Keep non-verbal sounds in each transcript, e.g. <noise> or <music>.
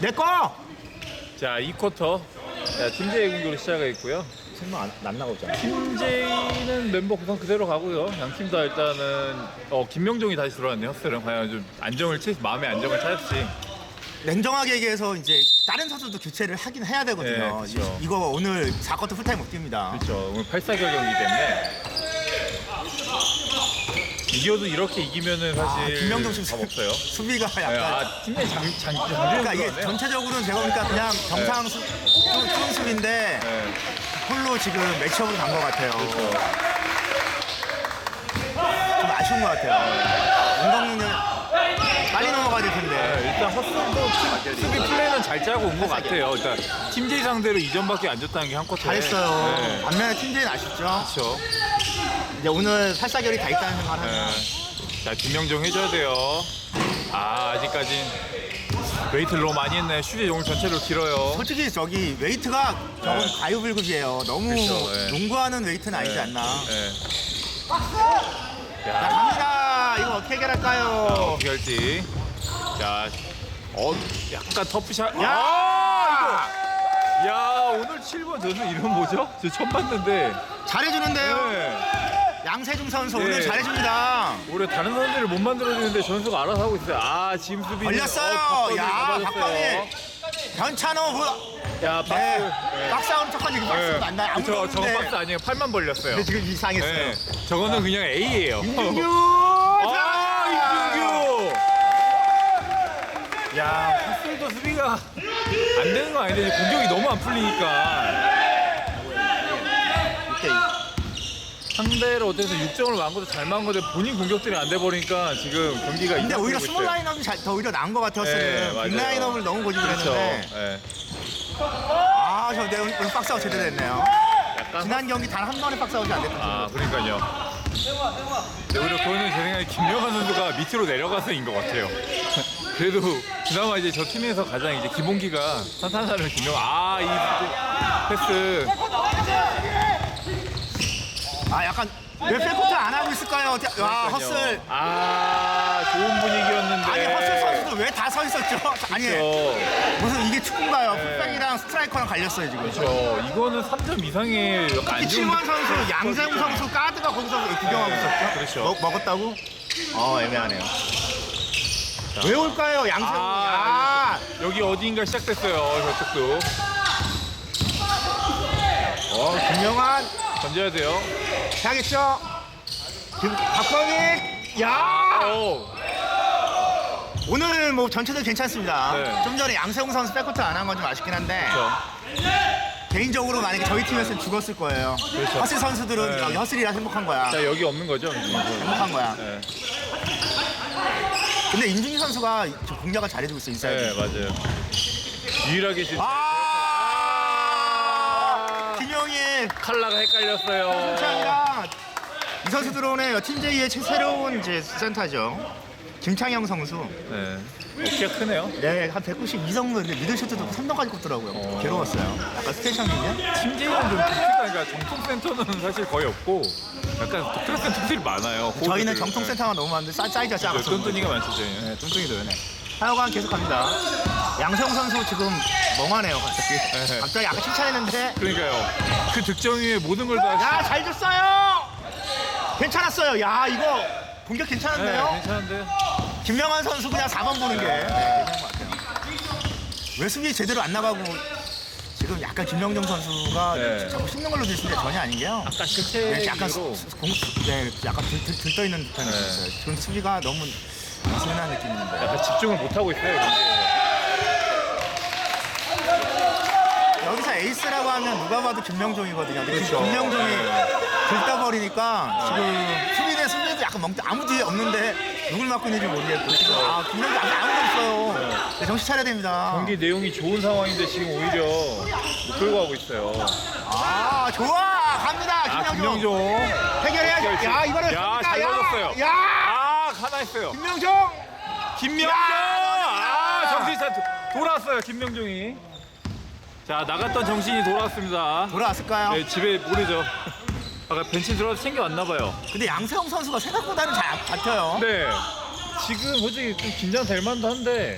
내 거! 자, 2쿼터. 자, 팀제이 공격으로 시작했고요. 설마 안, 안 나가잖아. 팀제이는 멤버 구성 그대로 가고요. 양 팀 다 일단은 어, 김명종이 다시 들어왔네요. 헛스는 과연 좀 안정을 찾, 마음의 안정을 찾았지. 냉정하게 얘기해서 이제 다른 선수도 교체를 하긴 해야 되거든요. 네, 그쵸. 이, 거 오늘 4쿼터 풀타임 못 뜁니다. 그렇죠. 오늘 8사결 경기 때문에 이겨도 이렇게 이기면은 사실 아, 김명종 지금 답 없어요. 수비가 네, 약간 아, 팀내 장, 장, 장, 그러니까 이게 전체적으로는 제가 보니까 그냥 정상 수, 수, 수비인데 네, 홀로 지금 매치업으로 간것 같아요. 그렇죠. 좀 아쉬운 것 같아요. 운동능력 빨리 넘어가야 될 텐데. 네, 일단 헛스도 팀- 수비 플레이는 잘 짜고 온 것 같아요. 일단 팀제이 상대로 2점밖에 안 줬다는 게 한 쿼터에. 잘했어요. 네, 반면에 팀제는 아쉽죠. 그렇죠. 이제 오늘 팔사결이 다 있다는 생각을 하면 네. 자, 김명종 해줘야 돼요. 아, 아직까진 웨이트를 너무 많이 했네. 슛이 오늘 전체로 길어요. 솔직히 저기 웨이트가 저건 네. 과유불급이에요. 너무 그렇죠, 네. 농구하는 웨이트는 아니지 네. 않나. 네. 자, 야, 갑니다. 이거 어떻게 자, 해결할까요? 어떻게 할지. 자, 어, 약간 터프샷. 야! 아. 야, 오늘 7번 전수 이름 뭐죠? 저 처음 봤는데. 잘해주는데요. 네. 양세중 선수 네. 오늘 잘해줍니다. 올해 다른 선수들을 못 만들어주는데 전수가 알아서 하고 있어요. 아, 지금 수비. 걸렸어요. 야, 박범희. 변찬호 뭐, 야, 박스. 네. 네. 박스하는 척하니 이거 박스 안 나요. 아무도 저, 저건 없는데. 박스 아니에요. 팔만 벌렸어요. 근데 지금 이상했어요. 네. 저거는 그냥 A예요. 임준규! <laughs> 아, 임준규! 야, 헛슬도 수비가 안 되는 거 아닌데 공격이 너무 안 풀리니까 이때 상대를 어때서 6점을 막은 것도 잘 막은 건데 본인 공격들이 안 돼 버리니까 지금 경기가 근데 오히려 스몰. 라인업이 잘, 더 오히려 나은 것 같아요. 네, 맞아요. 빅 라인업을 너무 고집을 그렇죠. 했는데 네. 아, 저 오늘 오늘 박스아웃 제대로 됐네요. 약간 지난 경기 단 한 번의 박스아웃이 안 됐거든요. 아 그러니까요. 네, 오히려 그거는 제 생각에 김명환 선수가 밑으로 내려가서인 것 같아요. <laughs> 그래도 그나마 이제 저 팀에서 가장 이제 기본기가 탄탄하는 김명환. 아이 패스. 아, 약간 왜 백코트 안 하고 있을까요? 와, 그러니까요. 헛슬. 아 좋은 분위기였는데. 아니, 헛슬 선수도 왜 다 서 있었죠? 아니. 무슨 이게 축구인가요? 네. 풀백이랑 스트라이커랑 갈렸어요, 지금. 그렇죠. 이거는 3점 이상의 안 좋은 이칠만 선수. 양세웅 선수 가드가 거기서 구경하고 네, 있었죠? 그렇죠. 먹, 먹었다고? 어, 애매하네요. 왜 올까요, 양세웅? 아, 아, 여기 어디인가 시작됐어요. 저쪽도 어, 김영환 던져야 돼요. 해야겠죠? 김, 박광익, 야! 오. 오늘 뭐 전체적으로 괜찮습니다. 네. 좀 전에 양세웅 선수 백코트 안 한 건 좀 아쉽긴 한데 그렇죠. 개인적으로 만약에 저희 팀이었으면 죽었을 거예요. 그렇죠. 허슬 선수들은 네. 여기 허슬이라 행복한 거야. 자 여기 없는 거죠? 행복한 거야. 네, 근데 임준희 선수가 저 공략을 잘해주고 있어 인사이드. 네 맞아요. 유일하게 지금 아, 김영일 칼라가 헷갈렸어요. 김창현 이 선수 들어오네요. 팀 J의 새로운 이제 센터죠. 김창영 선수. 네. 어깨가 크네요. 네, 한 192 정도인데 미들쇼트도 3점까지 꼽더라고요. 어. 괴로웠어요. 약간 스테이션인데? 팀제이는 좀 독특한 그러니까 정통 센터는 사실 거의 없고 약간 독특한 센터들이 많아요. 저희는 호흡들. 정통 센터가 너무 많은데 사, 사이즈가 네. 작아서. 뚠뚠이가 많죠 저희는. 네, 뚱뚱이도요. 하여간 계속 갑니다. 양세형 선수 지금 멍하네요, 갑자기. 네. 갑자기 아까 칭찬했는데. 그러니까요. 그 득점 위에 모든 걸 다. 야, 잘 줬어요! 괜찮았어요. 야, 이거 공격 네, 괜찮은데요? 괜찮은데. 김명환 선수 그냥 4번 보는 게. 네, 괜찮은 것 같아요. 왜 수비 제대로 안 나가고 지금 약간 김명정 선수가 네. 자꾸 씹는 걸로 들리는데 전혀 아닌 게요. 약간 네, 교체 약간 로 수- 공, 네, 약간 들, 들, 들떠 있는 듯한 네. 느낌이 있어요. 지금 수비가 너무 느슨한 느낌인데. 약간 집중을 못 하고 있어요. 경기 여기서 에이스라고 하면 누가 봐도 김명종이거든요. 근데 그렇죠. 김명종이 네. 들떠버리니까 지금 수비대 수비도 약간 멍 아무 뒤에 없는데 누굴 맡고 있는지 모르겠고 지금 아 김명종 아무도 없어요. 네, 정신 차려야 됩니다. 경기 내용이 좋은 상황인데 지금 오히려 못 끌고 가고 있어요. 아 좋아 갑니다 아 김명종. 김명종. 해결해야지. 야 이번에 야. 잘 야, 맞았어요. 야 아 하나 했어요. 김명종. 김명종. 야, 아 정신이 잘 도- 돌아왔어요. 김명종이. 자 나갔던 정신이 돌아왔습니다. 돌아왔을까요? 네, 집에 모르죠. 아까 벤치 들어와서 챙겨왔나 봐요. 근데 양세형 선수가 생각보다는 잘 안- 같아요. 네. 지금 솔직히 좀 긴장될 만도 한데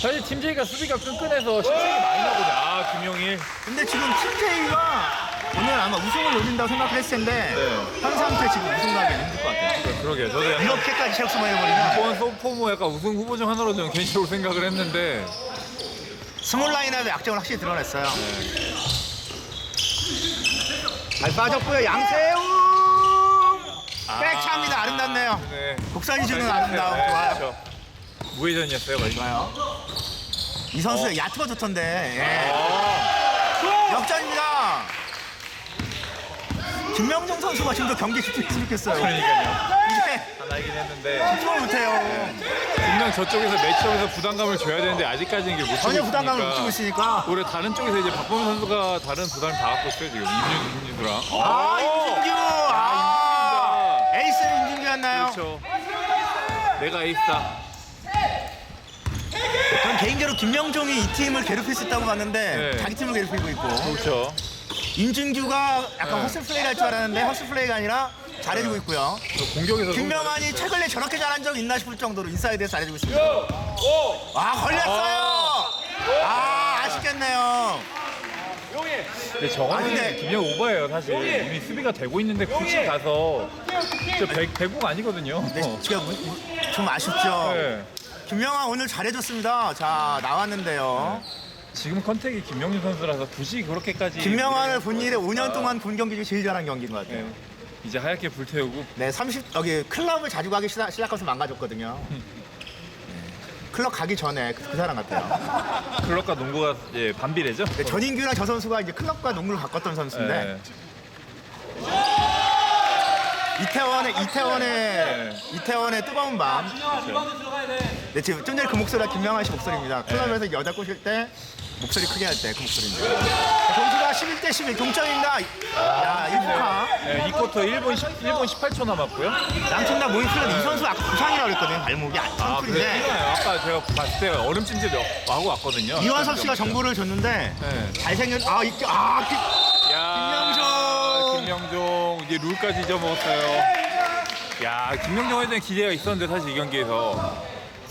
사실 팀제이가 수비가 끈끈해서 실책이 많이 나거든요. 아 김용일. 근데 지금 팀제이가 오늘 아마 우승을 노린다고 생각을 했을 텐데 네. 현 상태 지금 우승하기 힘들 것 같아요. 그러게요. 저도 약간 이렇게까지 실수만 해버리면 이번 소포모 약간 우승 후보 중 하나로 저는 개인적으로 생각을 했는데 스몰 라인업의 약점을 확실히 드러냈어요. 네. 잘 빠졌고요. 양세웅 백차입니다. 아름답네요. 네. 곡선이 주는 아름다움 네, 좋아요. 그렇죠. 무회전이었어요, 거의. 좋아요. 이 선수 야투가 좋던데. 예. 아, 역전입니다. 김명정 선수가 지금도 경기 집중했으면 좋겠어요. 그러니까요. 하나이긴 했는데 집중을 못해요. 분명 저쪽에서 매치업에서 부담감을 줘야 되는데 아직까지는 이게 못 전혀 주고 부담감을 못 있으니까 주고 있으니까. 올해 다른 쪽에서 이제 박범민 선수가 다른 부담을 다 갖고 있어요 지금 임준 임준수랑. 아, 임진규. 아, 에이스 임진규였나요? 그렇죠. 내가 에이스다. 전 개인적으로 김명종이 이 팀을 괴롭힐 수 있다고 봤는데 네. 자기 팀을 괴롭히고 있고 그렇죠. 임준규가 약간 네. 허슬 플레이를 할 줄 알았는데 허슬 플레이가 아니라 잘해주고 있고요. 또 공격에서 김명환이 최근에 저렇게 잘한 적 있나 싶을 정도로 인사이드에서 잘해주고 있습니다. 아 걸렸어요. 아 아쉽겠네요. 근데 저거는 근데- 김영 오버예요 사실. 이미 수비가 되고 있는데 굳이 가서 저 배, 배구가 아니거든요. 네, 지금 무- 좀 아쉽죠. 네. 김명환 오늘 잘해줬습니다. 자 나왔는데요. 지금 컨택이 김명준 선수라서 굳이 그렇게까지 김명환을 본 일에 5년 동안 본 경기 중에 제일 잘한 경기인 것 같아요. 네. 이제 하얗게 불태우고 네, 30 여기 클럽을 자주 가기 시작, 시작해서 망가졌거든요. 네. 클럽 가기 전에 그, 그 사람 같아요. 클럽과 농구가 예, 반비례죠. 네, 전인규랑 저 선수가 이제 클럽과 농구를 바꿨던 선수인데 네. 이태원의 이태원의 네. 이태원의 뜨거운 밤. 네, 지금 좀 전에 그 목소리가 김명환 씨 목소리입니다. 클럽에서 여자 꼬실 때 목소리 크게 할 때 그 목소리입니다. 점수가 11대 11 동점입니다. 야, 1부카. 네, 이 쿼터 1분, 10, 1분 18초 남았고요. 양팀 다 모인 플레이 이 선수 아까 부상이라고 그랬거든요. 발목이 안 아, 그래 튼튼인데 뛰어요. 아까 제가 봤을 때 얼음 찜질 하고 왔거든요. 이완섭 씨가 정보를 줬는데 네. 잘생긴 아 이게 아 기- 야, 김명종. 김명종 이제 룰까지 잊어먹었어요. 야, 김명종에 대한 기대가 있었는데 사실 이 경기에서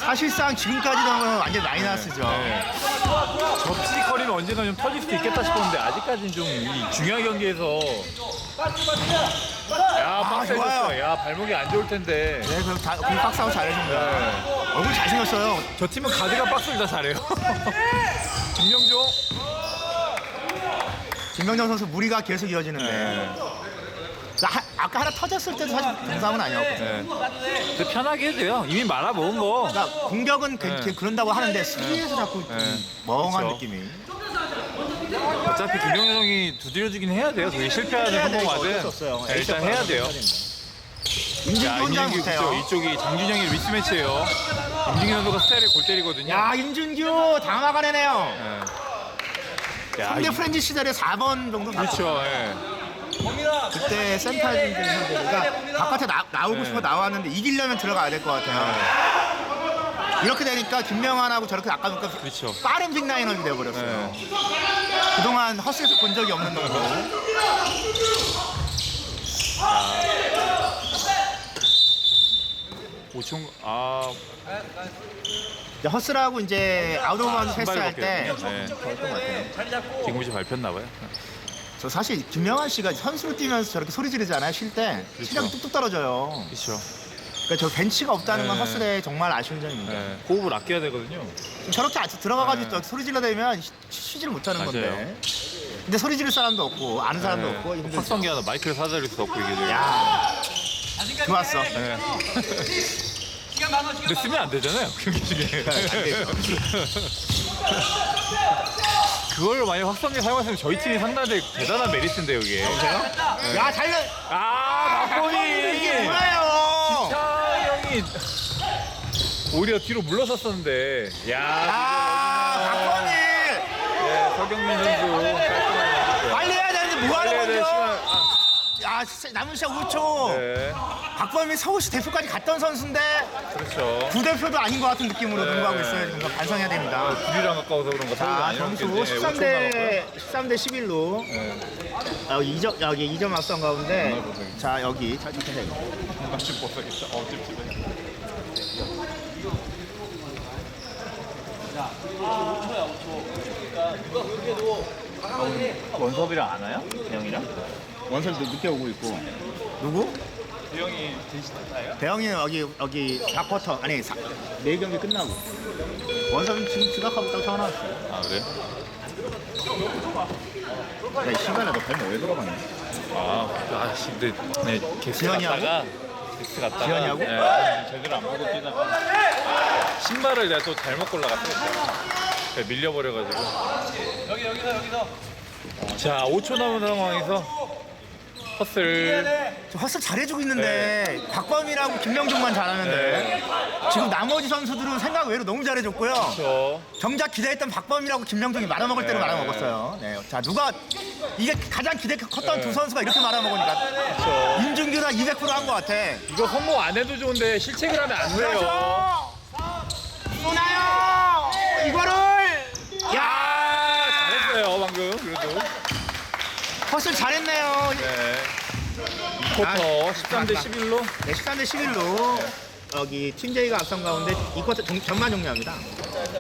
사실상 지금까지는 완전 마이너스죠. 네. 접지거리는 언젠가 좀 터질 수도 있겠다 싶었는데 아직까지는 좀 이 중요한 경기에서 야, 빡세졌어. 좋아요. 야, 발목이 안 좋을 텐데. 네, 그럼 다 공박싸움 잘해줍니다. 네. 얼굴 잘생겼어요. 저 팀은 가드가 박스를 다 잘해요. <laughs> 김명종. 김명정 선수 무리가 계속 이어지는데 네. 나 하- 아까 하나 터졌을 때도 사실 동상은 아니었거든요. 네. 근데 편하게 해도 돼요. 이미 말아먹은 거. 그러니까 공격은 그, 네. 그런다고 하는데 수비에서 자꾸 좀 네. 멍한 그쵸. 느낌이. 어차피 김명종이 두드려주긴 해야 돼요. 그게 해야 돼, 이거 성공하든 어쩔 수 없어요. 네, 일단 해야 돼요. 임진규 야, 혼자 임진규 못해요. 그쵸? 이쪽이 장준영이 미스매치예요. 임진규 선수가 스타일을 골 때리거든요. 야 임준규 다 막아내네요. 네. 야, 상대 이- 프렌즈 시절에 4번 정도 그렇죠. 예. 그때 센터진 선수가 바깥에 나, 나오고 네. 싶어 나왔는데 이기려면 들어가야 될 것 같아요. 이렇게 되니까 김명환하고 저렇게 아까 보니까 그렇죠. 빠른 빅라이너이 돼버렸어요. 네. 그동안 허스에서 본 적이 없는 농구. 오총 아 이제 허스라고 이제 아웃오버 패스 할 때 신발을 벗겼군요. 네. 것 같아요. 지금부시 밟혔나 봐요. 저 사실 김명환 씨가 선수로 뛰면서 저렇게 소리 지르잖아요. 쉴 때 그렇죠. 체력이 뚝뚝 떨어져요. 그렇죠. 그러니까 저 벤치가 없다는 건 네. 허스의 정말 아쉬운 점입니다. 네. 호흡을 아껴야 되거든요. 저렇게 아직 들어가가지고 네. 또 소리 질러대면 쉬- 쉬지를 못하는 맞아요. 건데. 근데 소리 지를 사람도 없고 아는 사람도 네. 없고 힘들죠. 확성기 하나 마이크를 사다릴 수 없고 이게. 야, 좋았어. 네. 근데 쓰면 안 되잖아요. 경기 중에. 되죠. <laughs> 그걸 만약 확성기 사용했으면 저희 팀이 상당히 대단한 메리트인데 이게. 야, 달려. 아. 이게 뭐예요? 차 형이 오히려 뒤로 물러섰었는데. 야. 아, 박건일 네, 서경민 선수 깔끔하게. 빨리 해야 되는데 뭐 하는 빨리 해야 돼, 거죠? 시간. 야, 진짜 남은 시간 5초. 네, 박범이 서울시 대표까지 갔던 선수인데 그렇죠. 부대표도 아닌 것 같은 느낌으로 네. 농구하고 있어요. 지금 반성해야 됩니다. 둘이랑 가까워서 그런가 자, 아니었기 점수 때문에 13대 13대 11로 네. 여기 2점 여기 2점 앞선 가운데 자 여기 자 이렇게 해요. 다시 벗어야겠다. 어, 찝찝해. 원섭이랑 안 와요? 대형이랑? 원섭도 늦게 오고 있고. 누구? 대형이 제시 타타예요? 대형이는 여기 여기 4쿼터 아니 4, 네 경기 끝나고. 원섭은 지금 지각하고 딱 전화왔어요. 아 그래? 야, 이 시간에 너 발목 왜 들어갔냐? 아, 아 씨, 근데 네, 게스트 지현이하고? 갔다가 게스트 갔다가 지현이하고? 네, 제대로 안 보고 뛰다가 신발을 내가 또 잘못 골라갔어. 네, 밀려버려가지고. 여기 여기서 여기서. 자, 5초 남은 상황에서 헛슬. 저 헛스 잘해주고 있는데 박범이라고 김명중만 잘하는데 지금 나머지 선수들은 생각 외로 너무 잘해줬고요. 저 정작 기대했던 박범이라고 김명중이 말아먹을 대로 네. 말아먹었어요. 네. 자 누가 이게 가장 기대 컸던 네. 두 선수가 이렇게 말아먹으니까 저 임준규가 200%한 것 같아. 이거 선모 안 해도 좋은데 실책을 하면 안 돼요. 그렇죠. 쏘나요. 이거를 야 아, 잘했어요 방금 그래도. 헛스 잘했네요. 네. 2쿼터 13 대 11로 네, 13대 11로 여기 팀 제이가 앞선 가운데 2쿼터 정- 전반 종료합니다.